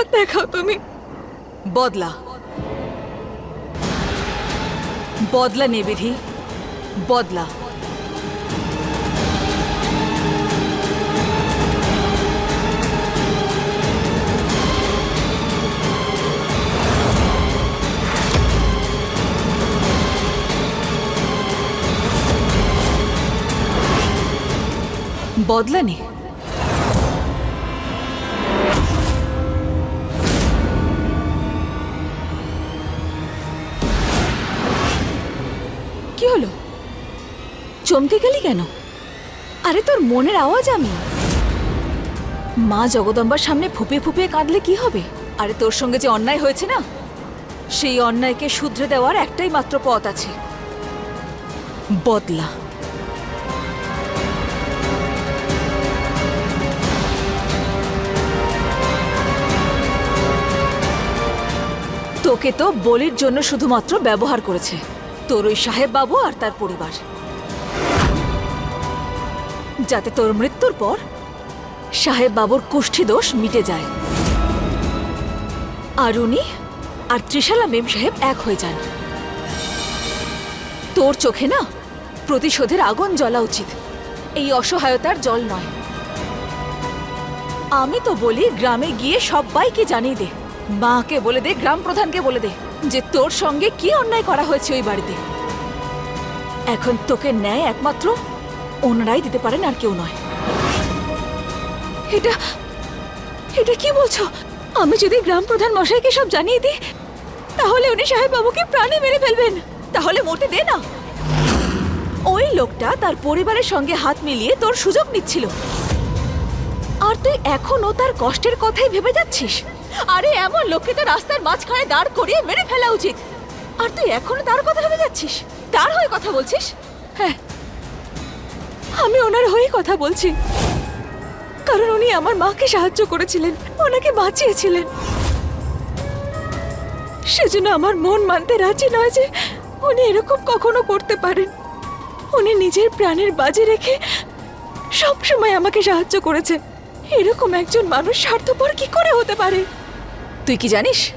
পথ দেখাও তুমি বদলা বদলা নে বদলা বদলা নে কি হলো? চমকে গেলি কেন? আরে তোর মনের আওয়াজ আমি। মা জগদম্বার সামনে ফুপিয়ে ফুপিয়ে কাঁদলে কি হবে? আরে তোর সঙ্গে যে অন্যায় হয়েছে না? সেই অন্যায়কে শুধরে দেওয়ার একটাই মাত্র পথ আছে। বদলা। তোকে তো বলির জন্য শুধুমাত্র ব্যবহার করেছে। তোর ওই সাহেব বাবু আর তার পরিবার। যাতে তোর মৃত্যুর পর সাহেব বাবুর কুষ্ঠি দোষ মিটে যায়। আর উনি আর ত্রিশালা মেম সাহেব এক হয়ে যান। তোর চোখে না প্রতিশোধের আগুন জ্বলা উচিত। এই অসহায়তার জল নয়। আমি তো বলি গ্রামে গিয়ে সবাইকে জানিয়ে দে। মাকে বলে দে গ্রাম প্রধানকে বলে দে। যে তোর সঙ্গে কি অন্যায় করা হয়েছে ওই বাড়িতে? এখন তোকে ন্যায় একমাত্র ওনারাই দিতে পারেন আর কেউ নয়। এটা এটা কি বলছো? আমি যদি গ্রাম প্রধান মশাইকে সব জানিয়ে দিই, তাহলে উনি সাহেব বাবুকে প্রাণে মেরে ফেলবেন। তাহলে মরতে দে না। ওই লোকটা তার পরিবারের সঙ্গে হাত মিলিয়ে তোর সুযোগ নিচ্ছিল। আর তুই এখনও তার কষ্টের কথাই ভেবে যাচ্ছিস? আরে, এমন লোককে তো রাস্তার মাঝখানে দাঁড় করিয়ে মেরে ফেলা উচিত। আর তুই এখনও তার কথা ভেবে যাচ্ছিস? তার হয়ে কথা বলছিস? হ্যাঁ। আমি ওনার হয়ে কথা বলছি। কারণ উনি আমার মাকে সাহায্য করেছিলেন, ওনাকে বাঁচিয়েছিলেন। সেজন্য আমার মন মানতে রাজি নয় যে উনি এরকম কখনো করতে পারেন। উনি নিজের প্রাণের বাজে রেখে সবসময় আমাকে সাহায্য করেছে এরকম একজন মানুষ স্বার্থপর কি করে হতে পারে? তুই কি জানিস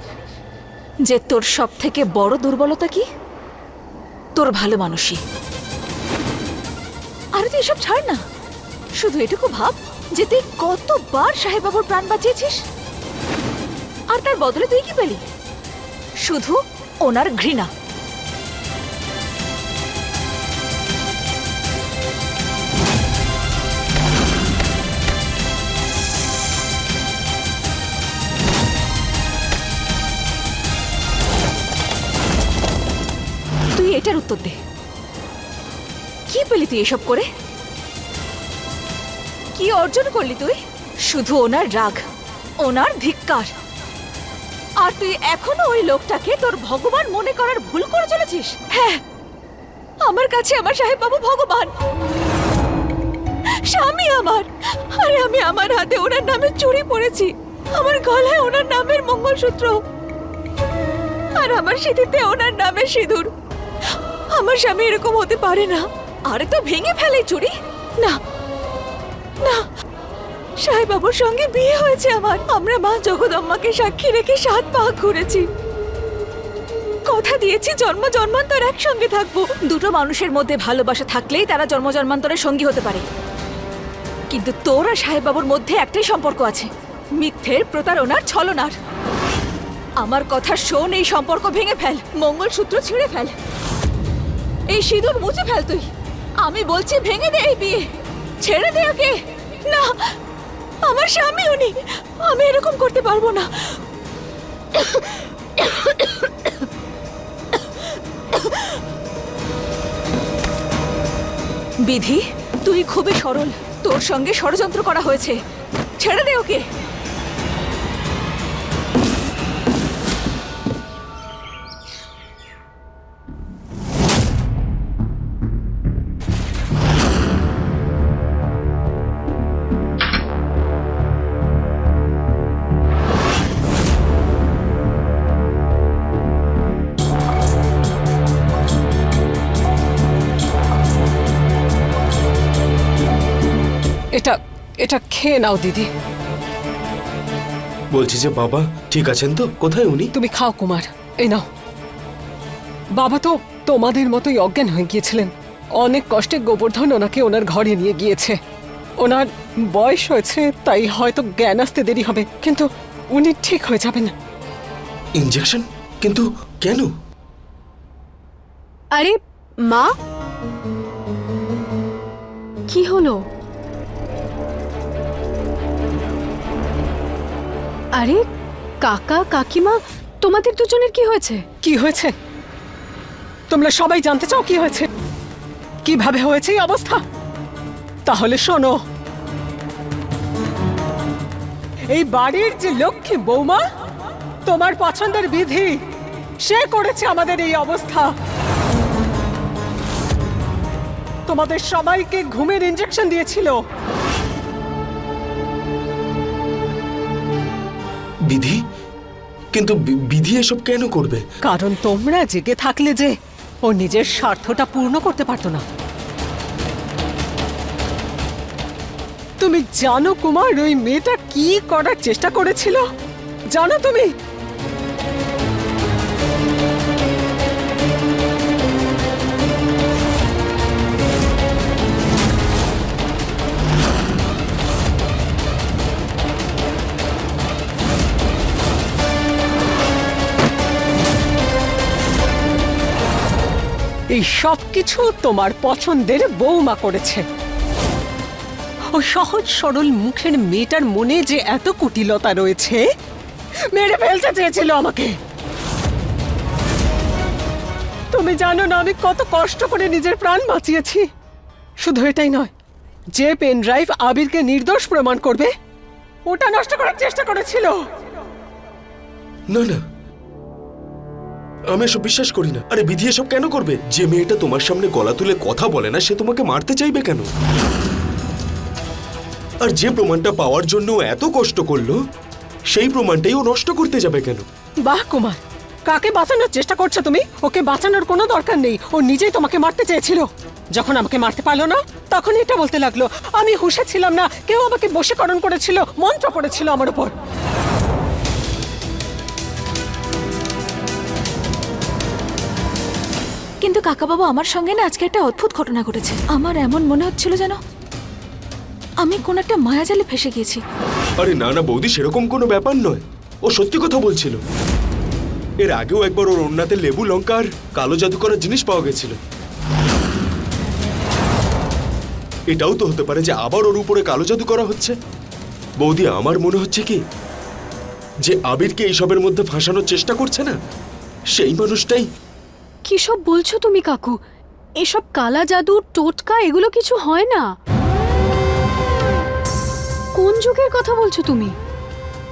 যে তোর সব থেকে বড় দুর্বলতা কি? তোর ভালো মানুষই। আর তুই এসব ছাড় না। শুধু এটুকু ভাব যে তুই কতবার সাহেব বাবুর প্রাণ বাঁচিয়েছিস। আর তার বদলে তুই কি পেলি? শুধু ওনার ঘৃণা। উত্তর দে। কি পেলি তুই এসব করে? কি অর্জন করলি তুই? শুধু ওনার রাগ, ওনার ধিক্কার। আর তুই এখনও ওই লোকটাকে তোর ভগবান মনে করার ভুল করে চলেছিস? হ্যাঁ আমার কাছে আমার সাহেব বাবু ভগবান। স্বামী আমার, আরে আমি আমার হাতে ওনার নামে চুরি পড়েছি। আমার গলায় ওনার নামের মঙ্গলসূত্র। আর আমার সিঁথিতে ওনার নামের সিঁদুর। আমার স্বামী এরকম হতে পারে না। আরে তো ভেঙে ফেলে চুরি। না না। সাহেব বাবুর সঙ্গে বিয়ে হয়েছে আমার। আমরা মা জগদম্মাকে সাক্ষী রেখে সাত পাক ঘুরেছি। কথা দিয়েছি, জন্ম জন্মান্তর একসঙ্গে থাকব। দুটো মানুষের মধ্যে ভালোবাসা থাকলেই তারা জন্ম জন্মান্তরের সঙ্গী হতে পারে। কিন্তু তোর আর সাহেব বাবুর মধ্যে একটাই সম্পর্ক আছে। মিথ্যের প্রতারণার ছলনার। আমার কথা শোন, এই সম্পর্ক ভেঙে ফেল। মঙ্গলসূত্র ছিঁড়ে ফেল। এই সিঁদুর মুছে ফেল তুই। আমি বলছি ভেঙে দে এই বিয়ে। ছেড়ে দে ওকে। না, আমার স্বামী উনি। আমি এরকম করতে পারব না। বিধি, তুই খুবই সরল। তোর সঙ্গে ষড়যন্ত্র করা হয়েছে। ছেড়ে দে ওকে। খেয়ে নাও দিদি। বলছি যে বাবা ঠিক আছেন তো? কোথায় উনি? তুমি খাও কুমার। এই নাও। বাবা তো তোমাদের মতোই অজ্ঞান হয়ে গিয়েছিলেন। অনেক কষ্টে গোবর্ধন ওনাকে ওনার ঘরে নিয়ে গিয়েছে। ওনার বয়স হয়েছে তাই হয়তো জ্ঞান আসতে দেরি হবে। কিন্তু উনি ঠিক হয়ে যাবেন। ইঞ্জেকশন কিন্তু কেন? আরে মা? কি হলো? আরে, কাকা, কাকিমা, তোমাদের দুজনের কি হয়েছে? কি হয়েছে? তোমরা সবাই জানতে চাও কি হয়েছে? কীভাবে হয়েছে এই অবস্থা? তাহলে শোনো। এই বাড়ির যে লক্ষ্মী বৌমা, তোমার পছন্দের বিধি, সে করেছে আমাদের এই অবস্থা। তোমাদের সবাইকে ঘুমের ইঞ্জেকশন দিয়েছিল। বিধি? কিন্তু বিধি এসব কেন করবে? কারণ তোমরা জেগে থাকলে যে, ও নিজের স্বার্থটা পূর্ণ করতে পারতো না। তুমি জানো কুমার, ওই মেয়েটা কি করার চেষ্টা করেছিল? জানো তুমি? এই সব কিছু তোমার পছন্দের বৌমা করেছে। ও সহজ সরল মুখের মেয়েটার মনে যে এত কুটিলতা রয়েছে, মেরে ফেলতে চেয়েছিল আমাকে। তুমি জানো না, আমি কত কষ্ট করে নিজের প্রাণ বাঁচিয়েছি। শুধু এটাই নয়, যে পেন ড্রাইভ আবিরকে নির্দোষ প্রমাণ করবে, ওটা নষ্ট করার চেষ্টা করেছিল। না না আমি এসব বিশ্বাস করি না। আরে বিধি, এসব কেন করবে? যে মেয়েটা তোমার সামনে গলা তুলে কথা বলে না, সে তোমাকে মারতে চাইবে কেন? আর যে প্রমাণটা পাওয়ার জন্য এত কষ্ট করল, সেই প্রমাণটাই ও নষ্ট করতে যাবে কেন? বাহ কুমার, কাকে বাঁচানোর চেষ্টা করছ তুমি? ওকে বাঁচানোর কোনো দরকার নেই। ও নিজেই তোমাকে মারতে চেয়েছিল। যখন আমাকে মারতে পারল না তখন এটা বলতে লাগল, আমি হুশে ছিলাম না। কেউ আমাকে বশীকরণ করেছিল, মন্ত্র পড়েছিল আমার উপর। কাকাবাবু আমার সঙ্গে না আজকে একটা অদ্ভুত ঘটনা ঘটেছে। আমার এমন মনে হচ্ছিল যেন আমি কোন একটা মায়াজালে ফেসে গিয়েছি। আরে না না, বৌদি, সেরকম কোনো ব্যাপার নয়। ও সত্যি কথা বলছিল। এর আগেও একবার ওর অন্যাতে লেবু, লঙ্কা আর কালো জাদু করার জিনিস পাওয়া গেছিল। এটাও তো হতে পারে যে আবার ওর উপরে কালো জাদু করা হচ্ছে। বৌদি, আমার মনে হচ্ছে কি, যে আবিরকে এইসবের মধ্যে ফাঁসানোর চেষ্টা করছে না, সেই মানুষটাই কি সব বলছো তুমি, কাকু? এসব কালা জাদু, টোটকা, এগুলো কিছু হয় না। কোন যুগের কথা বলছো তুমি?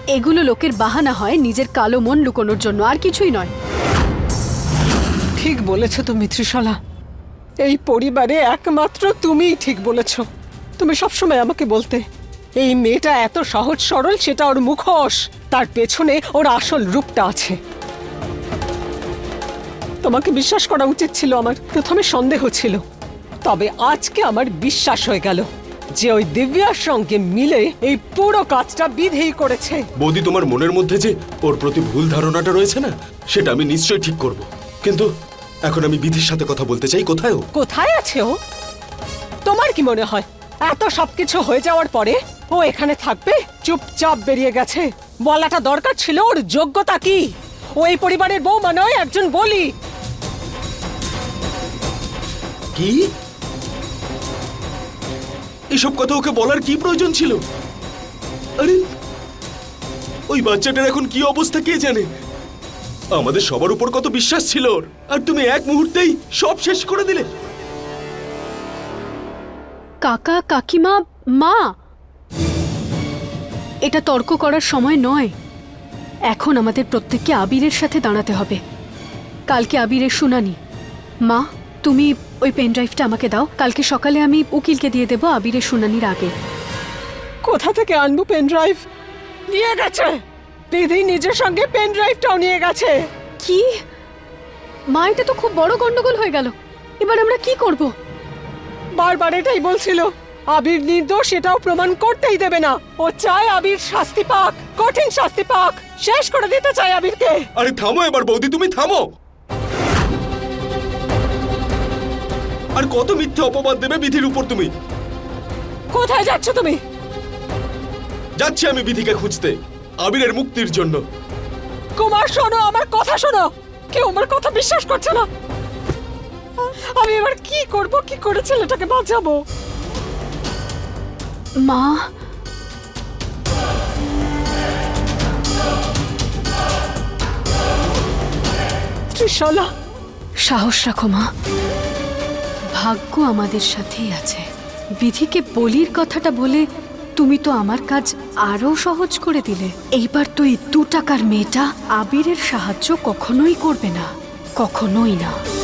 এগুলো লোকের বাহানা হয় নিজের কালো মন লুকোনোর জন্য, আর কিছুই নয়। ঠিক বলেছ তুমি, ত্রিশলা। এই পরিবারে একমাত্র তুমিই ঠিক বলেছ। তুমি সবসময় আমাকে বলতে, এই মেয়েটা এত সহজ সরল, সেটা ওর মুখোশ। তার পেছনে ওর আসল রূপটা আছে। তোমাকে বিশ্বাস করা উচিত ছিল আমার। প্রথমে সন্দেহ ছিল। তবে আজকে আমার বিশ্বাস হয়ে গেল যে ওই দিব্যার সঙ্গে মিলে এই পুরো কাজটা বিধেই করেছে। বৌদি তোমার মনের মধ্যে যে ওর প্রতি ভুল ধারণাটা রয়েছে না সেটা আমি নিশ্চয়ই ঠিক করব। কিন্তু এখন আমি বিধির সাথে কথা বলতে চাই কোথায় ও? কোথায় আছে ও? তোমার কি মনে হয়? এত সবকিছু হয়ে যাওয়ার পরে ও এখানে থাকবে? চুপচাপ বেরিয়ে গেছে। বলাটা দরকার ছিল ওর যোগ্যতা কি? ও এই পরিবারের বৌমা নয় একজন বলি। কি? এসব কথা ওকে বলার কি প্রয়োজন ছিল? আরে, ওই বাচ্চাটার এখন কি অবস্থা কে জানে? আমাদের সবার উপর কত বিশ্বাস ছিল ওর। আর তুমি এক মুহূর্তেই সব শেষ করে দিলে। কাকা, কাকিমা, মা! এটা তর্ক করার সময় নয়। এখন আমাদের প্রত্যেককে আবিরের সাথে দাঁড়াতে হবে। কালকে আবিরের শুনানি। মা তুমি ওই পেন ড্রাইভটা আমাকে দাও। কালকে সকালে আমি উকিলকে দিয়ে দেবো আবিরের শুনানির আগে। কোথা থেকে আনব পেন ড্রাইভ নিয়ে গেছে। দিদি নিজের সঙ্গে পেন ড্রাইভটাও নিয়ে গেছে। কি? মা এটা তো খুব বড় গন্ডগোল হয়ে গেল। এবার আমরা কি করব? বারবার এটাই বলছিল। আবির নির্দোষ এটাও প্রমাণ করতেই দেবে না। ও চায় আবির শাস্তি পাক কঠিন শাস্তি পাক। শেষ করে দিতে চায় আবিরকে। আরে থামো এবার বৌদি তুমি থামো। আর কত মিথ্যে অপবাদ দেবে বিধির উপর তুমি? কোথায় যাচ্ছ তুমি? যাচ্ছি আমি বিধিকে খুঁজতে আবিরের মুক্তির জন্য। কুমার শোনো আমার কথা শোনো। কেউ আমার কথা বিশ্বাস করছে না। আমি এবার কি করব কি করে ছেলেটাকে বাঁচাবো? মা? ত্রিশলা। সাহস রাখো মা। ভাগ্য আমাদের সাথেই আছে। বিধিকে বলির কথাটা বলে তুমি তো আমার কাজ আরও সহজ করে দিলে। এইবার তো এই দু টাকার মেয়েটা আবিরের সাহায্য কখনোই করবে না। কখনোই না।